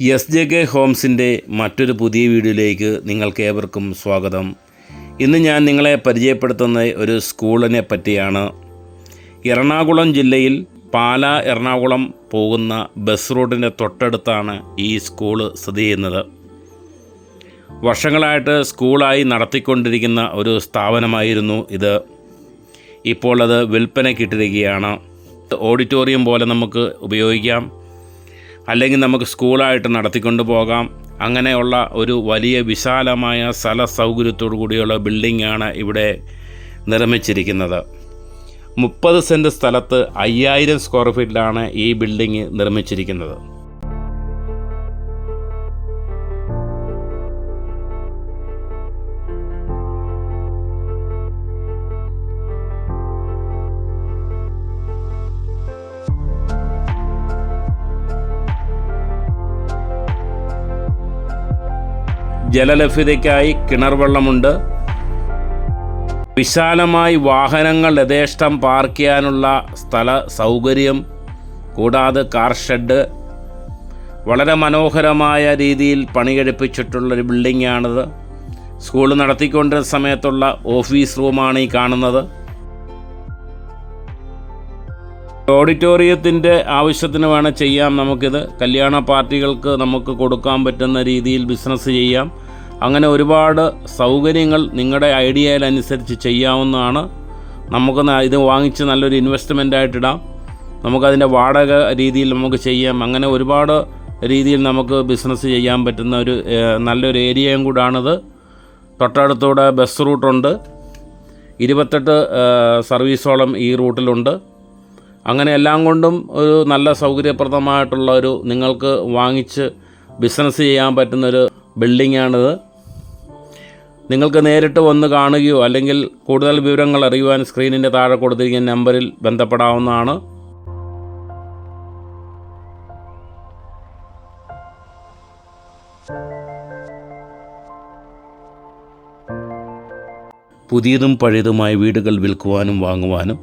S J K ഹോംസിന്റെ മറ്റൊരു പുതിയ വീഡിയോയിലേക്ക് നിങ്ങൾക്ക് ഏവർക്കും സ്വാഗതം. ഇന്ന് ഞാൻ നിങ്ങളെ പരിചയപ്പെടുത്തുന്ന ഒരു സ്കൂളിനെ പറ്റിയാണ്. എറണാകുളം ജില്ലയിൽ പാല എറണാകുളം പോകുന്ന ബസ് റൂട്ടിന്റെ തൊട്ടടുത്താണ് ഈ സ്കൂൾ സ്ഥിതി ചെയ്യുന്നത്. വർഷങ്ങളായിട്ട് സ്കൂളായി നടത്തിക്കൊണ്ടിരിക്കുന്ന ഒരു സ്ഥാപനമായിരുന്നു ഇത്. ഇപ്പോൾ അത് വിൽപ്പനയ്ക്കിട്ടിരിക്കുകയാണ് ഓഡിറ്റോറിയം പോലെ നമുക്ക് ഉപയോഗിക്കാം. അല്ലെങ്കിൽ നമുക്ക് സ്കൂളായിട്ട് നടത്തിക്കൊണ്ട് പോകാം. അങ്ങനെയുള്ള ഒരു വലിയ വിശാലമായ സ്ഥല സൗകര്യത്തോടു കൂടിയുള്ള ബിൽഡിങ്ങാണ് ഇവിടെ നിർമ്മിച്ചിരിക്കുന്നത്. മുപ്പത് സെന്റ് സ്ഥലത്ത് അയ്യായിരം സ്ക്വയർ ഫീറ്റിലാണ് ഈ ബിൽഡിംഗ് നിർമ്മിച്ചിരിക്കുന്നത്. ജലലഭ്യതയ്ക്കായി കിണർ വെള്ളമുണ്ട് വിശാലമായി വാഹനങ്ങൾ യഥേഷ്ടം പാർക്ക് ചെയ്യാനുള്ള സ്ഥല സൗകര്യം കൂടാതെ കാർ ഷെഡ്. വളരെ മനോഹരമായ രീതിയിൽ പണി കഴിപ്പിച്ചിട്ടുള്ളൊരു ബിൽഡിങ്ങാണിത്. സ്കൂൾ നടത്തിക്കൊണ്ടിരുന്ന സമയത്തുള്ള ഓഫീസ് റൂമാണ് ഈ കാണുന്നത്. ഓഡിറ്റോറിയത്തിന്റെ ആവശ്യത്തിന് വേണം ചെയ്യാം നമുക്കിത്. കല്യാണ പാർട്ടികൾക്ക് നമുക്ക് കൊടുക്കാൻ പറ്റുന്ന രീതിയിൽ ബിസിനസ് ചെയ്യാം. അങ്ങനെ ഒരുപാട് സൗകര്യങ്ങൾ നിങ്ങളുടെ ഐഡിയയിലനുസരിച്ച് ചെയ്യാവുന്നതാണ്. നമുക്ക് ഇത് വാങ്ങിച്ച് നല്ലൊരു ഇൻവെസ്റ്റ്മെന്റ് ആയിട്ടിടാം നമുക്കതിന്റെ വാടക രീതിയിൽ നമുക്ക് ചെയ്യാം. അങ്ങനെ ഒരുപാട് രീതിയിൽ നമുക്ക് ബിസിനസ് ചെയ്യാൻ പറ്റുന്ന ഒരു നല്ലൊരു ഏരിയയും കൂടാണിത്. തൊട്ടടുത്തൂടെ ബസ് റൂട്ടുണ്ട് ഇരുപത്തെട്ട് സർവീസോളം ഈ റൂട്ടിലുണ്ട്. അങ്ങനെ എല്ലാം കൊണ്ടും ഒരു നല്ല സൗകര്യപ്രദമായിട്ടുള്ള ഒരു നിങ്ങൾക്ക് വാങ്ങിച്ച് ബിസിനസ് ചെയ്യാൻ പറ്റുന്നൊരു ബിൽഡിങ്ങാണിത് നിങ്ങൾക്ക് നേരിട്ട് വന്ന് കാണുകയോ അല്ലെങ്കിൽ കൂടുതൽ വിവരങ്ങൾ അറിയുവാൻ സ്ക്രീനിന്റെ താഴെ കൊടുത്തിരിക്കുന്ന നമ്പറിൽ ബന്ധപ്പെടാവുന്നതാണ്. പുതിയതും പഴയതുമായ വീടുകൾ വിൽക്കുവാനും വാങ്ങുവാനും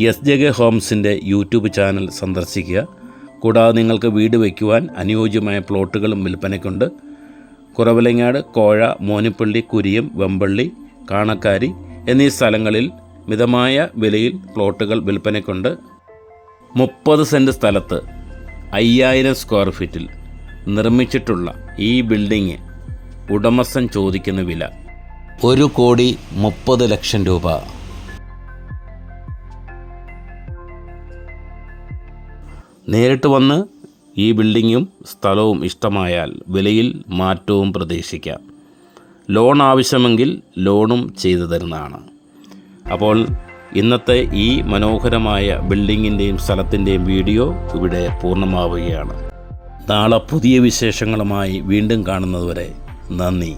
എസ് ജെ കെ ഹോംസിന്റെ യൂട്യൂബ് ചാനൽ സന്ദർശിക്കുക. കൂടാതെ നിങ്ങൾക്ക് വീട് വയ്ക്കുവാൻ അനുയോജ്യമായ പ്ലോട്ടുകളും വിൽപ്പനയ്ക്കുണ്ട്. കുറവലങ്ങാട് കോഴ മോനിപ്പള്ളി കുരിയം വെമ്പള്ളി കാണക്കാരി എന്നീ സ്ഥലങ്ങളിൽ മിതമായ വിലയിൽ പ്ലോട്ടുകൾ വിൽപ്പനയ്ക്കുണ്ട്. മുപ്പത് സെന്റ് സ്ഥലത്ത് അയ്യായിരം സ്ക്വയർ ഫീറ്റിൽ നിർമ്മിച്ചിട്ടുള്ള ഈ ബിൽഡിങ് ഉടമസ്ഥൻ ചോദിക്കുന്ന വില ഒരു കോടി മുപ്പത് ലക്ഷം രൂപ. നേരിട്ട് വന്ന് ഈ ബിൽഡിങ്ങും സ്ഥലവും ഇഷ്ടമായാൽ വിലയിൽ മാറ്റവും പ്രതീക്ഷിക്കാം. ലോൺ ആവശ്യമെങ്കിൽ ലോണും ചെയ്തു തരുന്നതാണ്. അപ്പോൾ ഇന്നത്തെ ഈ മനോഹരമായ ബിൽഡിങ്ങിന്റെയും സ്ഥലത്തിന്റെയും വീഡിയോ ഇവിടെ പൂർണമാവുകയാണ്. നാളെ പുതിയ വിശേഷങ്ങളുമായി വീണ്ടും കാണുന്നതുവരെ നന്ദി.